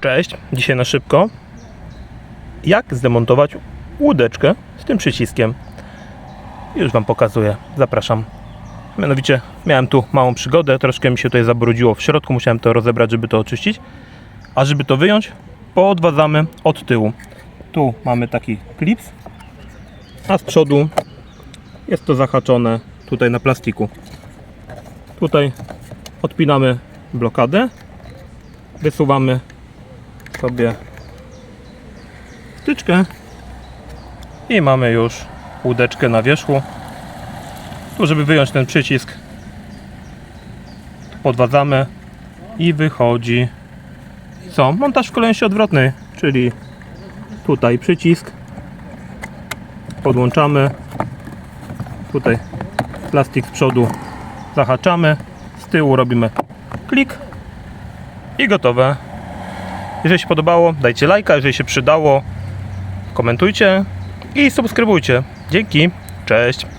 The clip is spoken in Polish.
Cześć, dzisiaj na szybko. Jak zdemontować łódeczkę z tym przyciskiem? Już Wam pokazuję, zapraszam. Mianowicie miałem tu małą przygodę, troszkę mi się tutaj zabrudziło w środku, musiałem to rozebrać, żeby to oczyścić. A żeby to wyjąć, podwadzamy od tyłu. Tu mamy taki klips, a z przodu jest to zahaczone tutaj na plastiku. Tutaj odpinamy blokadę, wysuwamy sobie wtyczkę i mamy już łódeczkę na wierzchu. Tu, żeby wyjąć ten przycisk, podwadzamy i wychodzi co? Montaż w kolejności odwrotnej, czyli tutaj przycisk, podłączamy, tutaj plastik z przodu zahaczamy, z tyłu robimy klik i gotowe. Jeżeli się podobało, dajcie lajka, jeżeli się przydało, komentujcie i subskrybujcie. Dzięki, cześć.